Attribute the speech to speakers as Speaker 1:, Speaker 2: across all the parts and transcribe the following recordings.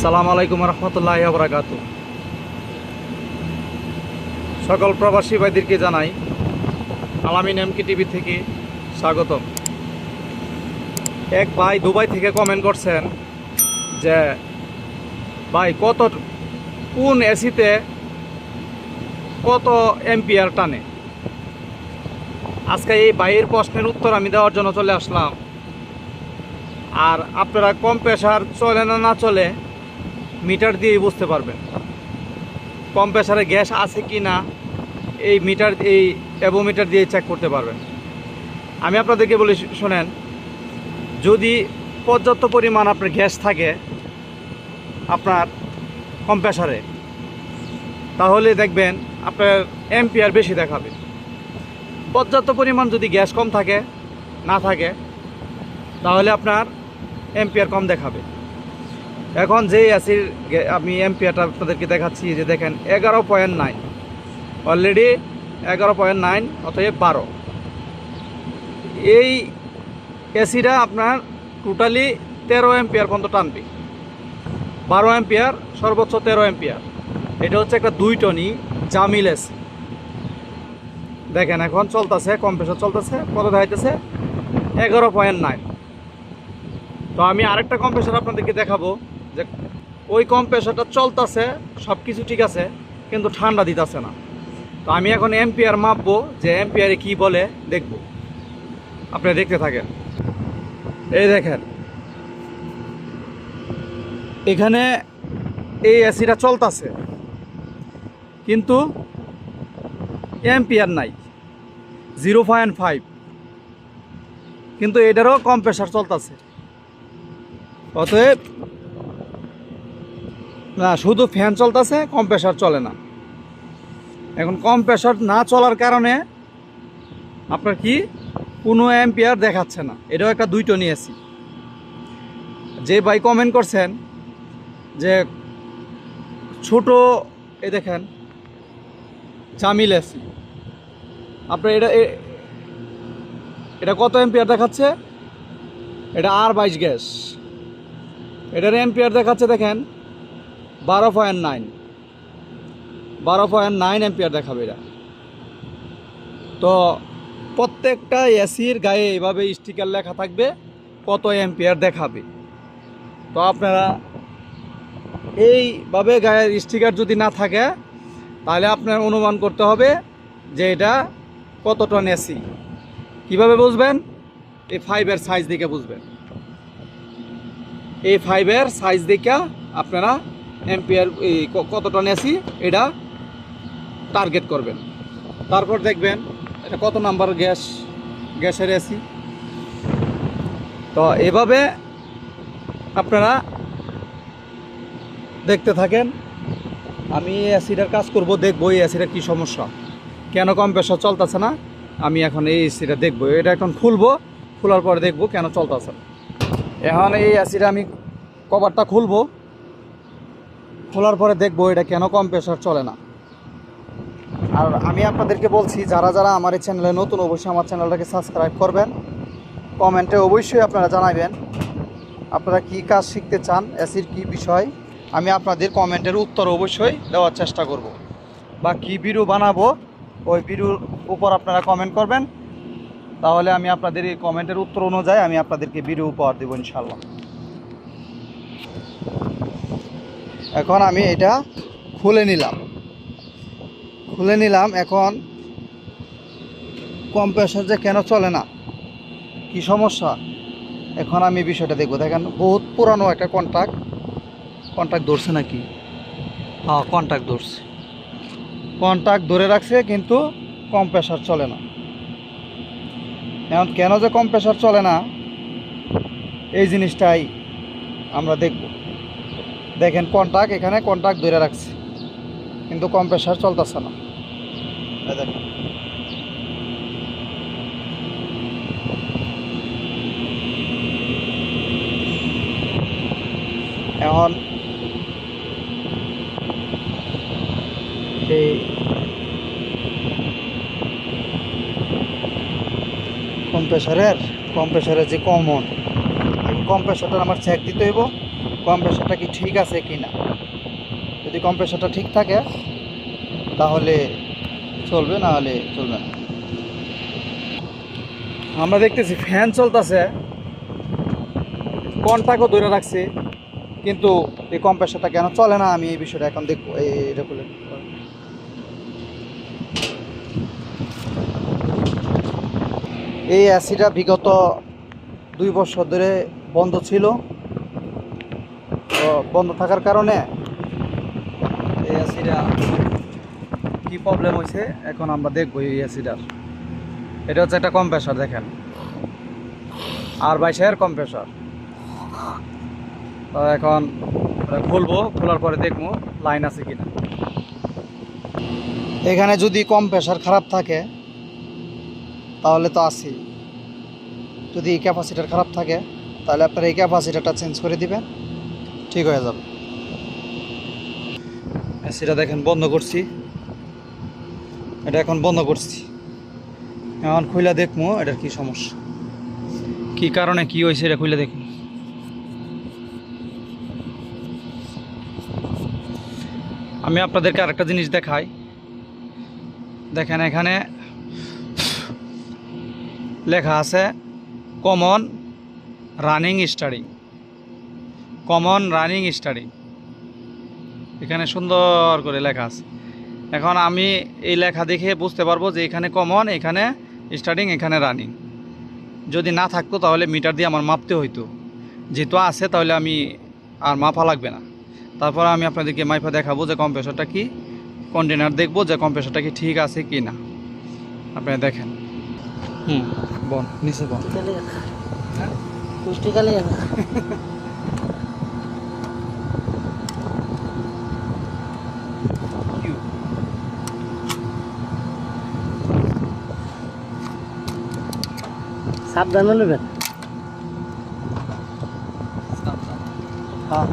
Speaker 1: আসসালামু আলাইকুম রহমতুল্লাহ বরাকাত। সকল প্রবাসী ভাইদেরকে জানাই আলামিন এমকে টিভি থেকে স্বাগতম। এক ভাই দুবাই থেকে কমেন্ট করছেন যে, ভাই, কত, কোন এসিতে কত এম্পিয়ার টানে? আজকে এই ভাইয়ের প্রশ্নের উত্তর আমি দেওয়ার জন্য চলে আসলাম। আর আপনারা কম প্রেশার চলে না না চলে মিটার দিয়েই বুঝতে পারবেন। কম প্রেশারে গ্যাস আছে কি না, এই মিটার, এই অ্যাবোমিটার দিয়ে চেক করতে পারবেন। আমি আপনাদেরকে বলি শোনেন, যদি পর্যাপ্ত পরিমাণ আপনার গ্যাস থাকে আপনার কম প্রেশারে তাহলে দেখবেন আপনার এম্পিয়ার বেশি দেখাবে। পর্যাপ্ত পরিমাণ যদি গ্যাস কম থাকে, না থাকে, তাহলে আপনার এম্পিয়ার কম দেখাবে। এখন যে এসির আমি এম্পিয়ারটা আপনাদেরকে দেখাচ্ছি যে দেখেন, এগারো পয়েন্ট নাইন অলরেডি এগারো পয়েন্ট নাইন অতএব বারো। এই এসিটা আপনার টোটালি তেরো এম্পিয়ার পর্যন্ত টানবে। বারো এম্পিয়ার সর্বোচ্চ তেরো এম্পিয়ার এটা হচ্ছে একটা দুই টনি জামিল এসি। দেখেন এখন চলতেছে কম্প্রেসর চলতেছে, কত দেখাইতেছে? এগারো পয়েন্ট নাইন তো আমি আরেকটা কম্প্রেসর আপনাদেরকে দেখাবো। যে ওই কম্প্রেসরটা চলতেছে সব কিছু ঠিক আছে, কিন্তু ঠান্ডা দিতেছে না। তো আমি এখন এম্পিয়ার মাপবো, যে এম্পিয়ারে কি বলে দেখব। আপনি দেখতে থাকেন। এই দেখেন। এখানে এই এসিটা চলতেছে, কিন্তু এম্পিয়ার নাই, জিরো পয়েন্ট ফাইভ। কিন্তু এটারও কম প্রেশার চলতেছে। অতএব না, শুধু ফ্যান চলতেছে, কম প্রেশার চলে না। এখন কম প্রেশার না চলার কারণে আপনার কি? কোনো অ্যাম্পিয়ার দেখাচ্ছে না। এটাও একটা দুইটো নিয়েছি। যে ভাই কমেন্ট করছেন যে ছোট, এ দেখেন, জামিল এসি আপনার এটা এটা কত এম্পিয়ার দেখাচ্ছে? এটা আর বাইশ গ্যাস। এটার এম্পিয়ার দেখাচ্ছে, দেখেন বারো পয়েন্ট নাইন। বারো পয়েন্ট নাইন এম্পিয়ার দেখাবে এটা তো প্রত্যেকটা এসির গায়ে এভাবে স্টিকার লেখা থাকবে কত এম্পিয়ার দেখাবে। তো আপনারা এইভাবে গায়ের স্টিকার যদি না থাকে, তাহলে আপনার অনুমান করতে হবে যে এটা কত টন এসি। কীভাবে বুঝবেন? এই ফাইভের সাইজ দেখে বুঝবেন। এই ফাইভের সাইজ দেখে আপনারা এম্পিয়ার এই ক- কত টন এসি এটা টার্গেট করবেন। তারপর দেখবেন, এটা কত নাম্বার গ্যাস গ্যাসের এসি তো এভাবে আপনারা দেখতে থাকেন, আমি এসিটার কাজ করব, দেখব এই এসিটার কী সমস্যা। কেন কম প্রেশার চলতেছে না, আমি এখন এই এসিটা দেখব। এটা এখন খুলবো, খোলার পরে দেখব কেন চলতেছে। এখন এই এসিটা আমি কভারটা খুলবো। খোলার পরে দেখব এটা কেন কম প্রেশার চলে না। আর আমি আপনাদেরকে বলছি, যারা যারা আমার এই চ্যানেলে নতুন, অবশ্যই আমার চ্যানেলটাকে সাবস্ক্রাইব করবেন। কমেন্টে অবশ্যই আপনারা জানাবেন, আপনারা কি কাজ শিখতে চান এসির কি বিষয়, আমি আপনাদের কমেন্টের উত্তর অবশ্যই দেওয়ার চেষ্টা করব। বা কি বিরু বানাবো, ওই বিরুর উপর আপনারা কমেন্ট করবেন। তাহলে আমি আপনাদের এই কমেন্টের উত্তর অনুযায়ী আমি আপনাদেরকে বিরু উপহার দেবো ইনশাল্লাহ এখন আমি এটা খুলে নিলাম। খুলে নিলাম, এখন কম্প্রেসার যে কেন চলে না? কি সমস্যা? এখন আমি বিষয়টা দেখব। দেখেন, বহুত পুরানো একটা কন্ট্রাক্ট কন্ট্রাক্ট ধরছে নাকি? হ্যাঁ কন্ট্রাক্ট ধরছে। কন্ট্রাক্ট ধরে রাখছে, কিন্তু কম প্রেশার চলে না। এখন কেন যে কম প্রেশার চলে না, এই জিনিসটাই আমরা দেখব। দেখেন কন্ট্রাক্ট এখানে কন্ট্রাক্ট ধরে রাখছে। কিন্তু কম প্রেশার চলতেছে না। দেখেন। এখন এই কম্প্রেসারের কম্প্রেসারের যে কমন এই কম্প্রেসারটা আমার চেক দিতে হইব। কম্প্রেসারটা কি ঠিক আছে কি না? যদি কম্প্রেসারটা ঠিক থাকে, তাহলে চলবে, না হলে চলবে না।
Speaker 2: আমরা দেখতেছি ফ্যান চলতেছে, কন্টাক্টও ধরে রাখছি,
Speaker 1: কিন্তু এই কম্প্রেসারটা কেন চলে না? আমি এই বিষয়টা এখন দেখব। এই এটা খুলে এই অ্যাসিটা বিগত দুই বছর ধরে বন্ধ ছিল। তো বন্ধ থাকার কারণে এই অ্যাসিটা কি প্রবলেম হয়েছে? এখন আমরা দেখব এই অ্যাসিটার এটা হচ্ছে একটা কম্প্রেসার দেখেন। আর বাইশের কম্প্রেসার তো এখন খুলবো, খোলার পরে দেখব লাইন আছে কিনা। এখানে যদি কম প্রেশার খারাপ থাকে, তাহলে তো আছেই। যদি ক্যাপাসিটার খারাপ থাকে, তাহলে আপনার এই ক্যাপাসিটারটা চেঞ্জ করে দিবেন। ঠিক হয়ে যাবে। সেটা দেখেন, বন্ধ করছি। এটা এখন বন্ধ করছি। এখন খুলে দেখব এটার কি সমস্যা। কি কারণে কি হয়েছে এটা খুলে দেখব আমি আপনাদেরকে আরেকটা জিনিস দেখাই। দেখেন এখানে লেখা আছে common running study common running study. এখানে সুন্দর করে লেখা আছে। এখন আমি এই লেখা দেখে বুঝতে পারব যে এখানে কমন, এখানে স্টার্টিং এখানে রানিং। যদি না থাকতো তাহলে মিটার দিয়ে আমার মাপতে হইতো। যেহেতু আছে তাহলে আমি আর মাপা লাগবে না। তারপর আমি আপনাদেরকে মাইফা দেখাবো যে কম্প্রেসারটা কি। কন্টেনার দেখব যে কম্প্রেসারটা কি ঠিক আছে কি না। আপনি দেখেন। হুম, বন, নিচে বন।
Speaker 3: সাবধানে নেবেন।
Speaker 1: হ্যাঁ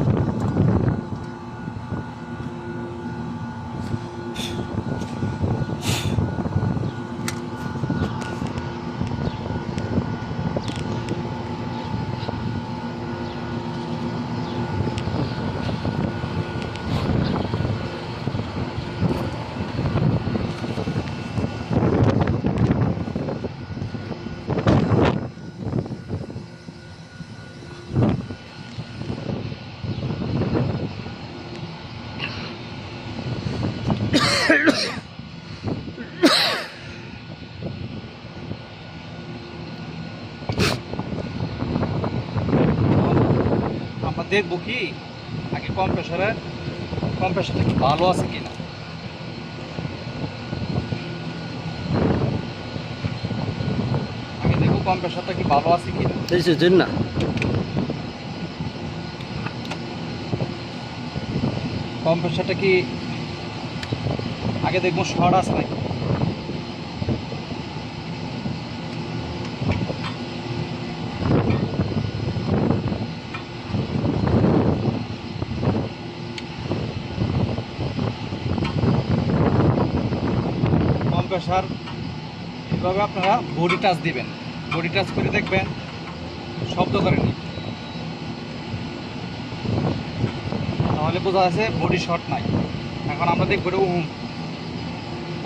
Speaker 1: আমরা দেখব কি? আগে কম প্রেশারে কম প্রেশারটা কি ভালো আছে কিনা? আগে দেখব কম প্রেশারটা কি ভালো আছে কিনা।
Speaker 3: দিন না।
Speaker 1: কম প্রেশারটা কি আগে দেখব শর্ট আছে নাকি? প্রেশার এভাবে আপনারা বডি টাচ দিবেন। বডি টাচ করে দেখবেন, শব্দ করেনি তাহলে বোঝা যাচ্ছে বডি শর্ট নাই। এখন আমরা দেখব এটা উম।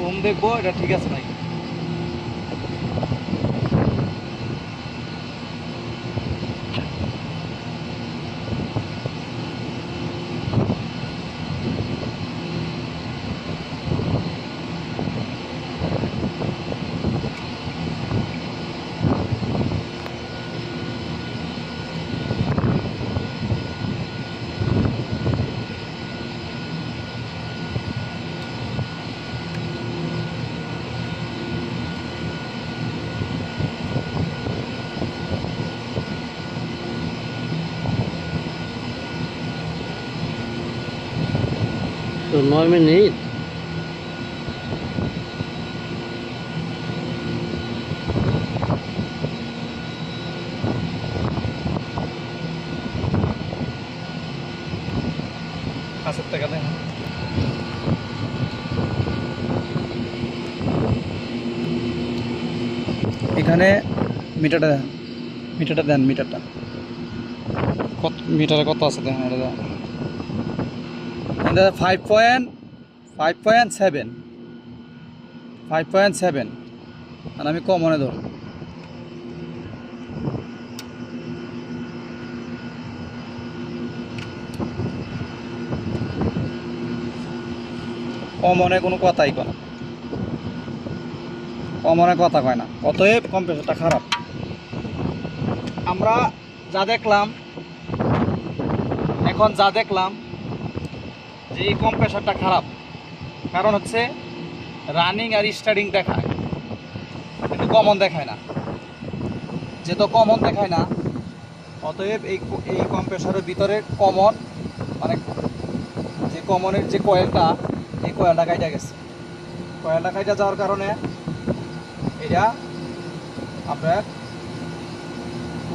Speaker 1: উম দেখব, এটা ঠিক আছে নাকি?
Speaker 3: তো নয় মিনিট
Speaker 1: কাছের টাকা দেন এখানে মিটারটা দেন মিটারটা দেন মিটারটা। কত মিটারে কত আছে দেখেন এটা এটা five point five point seven five point seven আর আমি কমনে ধর কমনে কোনো কথাই কয় না। কমনে কথা কয় না। অতএব কম্প্রেসারটা খারাপ। আমরা যা দেখলাম, এখন যা দেখলাম যে এই কম্প্রেসারটা খারাপ, কারণ হচ্ছে রানিং আর স্টার্টিং দেখায়, কিন্তু কমন দেখায় না। যেহেতু কমন দেখায় না, অতএব এই এই কম্প্রেসারের ভিতরে কমন মানে যে কমনের যে কয়েলটা এই কয়েলটা কাইটা গেছে। কয়েলটা কাইটা যাওয়ার কারণে এটা আপনার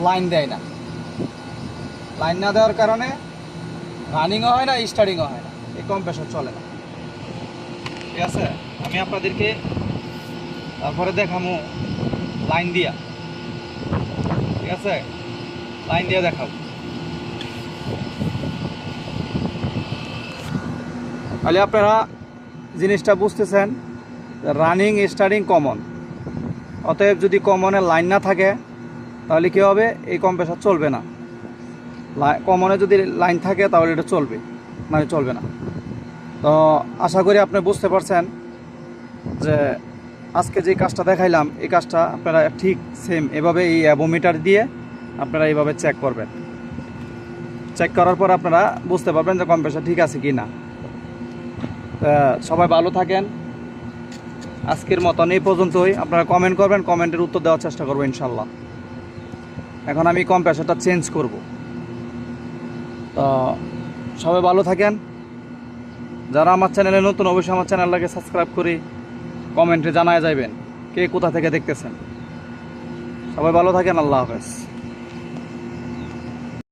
Speaker 1: লাইন দেয় না। লাইন না দেওয়ার কারণে রানিংও হয় না স্টার্টিংও হয় না। এই কম্প্রেসার চলে না। ঠিক আছে? আমি আপনাদেরকে তারপরে দেখামো লাইন দিয়া। ঠিক আছে? লাইন দিয়ে দেখাবো। তাহলে আপনারা জিনিসটা বুঝতেছেন রানিং স্টার্টিং কমন অতএব যদি কমনে লাইন না থাকে, তাহলে কী হবে? এই কম্প্রেসার চলবে না। কমনে যদি লাইন থাকে, তাহলে এটা চলবে। মানে চলবে না। তো আশা করি আপনি বুঝতে পারছেন যে আজকে যে কাজটা দেখাইলাম, এই কাজটা আপনারা ঠিক সেম এভাবে এই অ্যাবোমিটার দিয়ে আপনারা এইভাবে চেক করবেন। চেক করার পর আপনারা বুঝতে পারবেন যে কম্প্রেসার ঠিক আছে কি না সবাই ভালো থাকেন। আজকের মতন এই পর্যন্তই। আপনারা কমেন্ট করবেন কমেন্টের উত্তর দেওয়ার চেষ্টা করব ইনশাল্লাহ এখন আমি কম্প্রেসারটা চেঞ্জ করব। তো সবাই ভালো থাকেন। যারা আমার চ্যানেলে নতুন, অবশ্যই আমার চ্যানেলটাকে সাবস্ক্রাইব করে কমেন্টে জানায় যাবেন কে কোথা থেকে দেখতেছেন। সবাই ভালো থাকেন, আল্লাহ হাফেজ।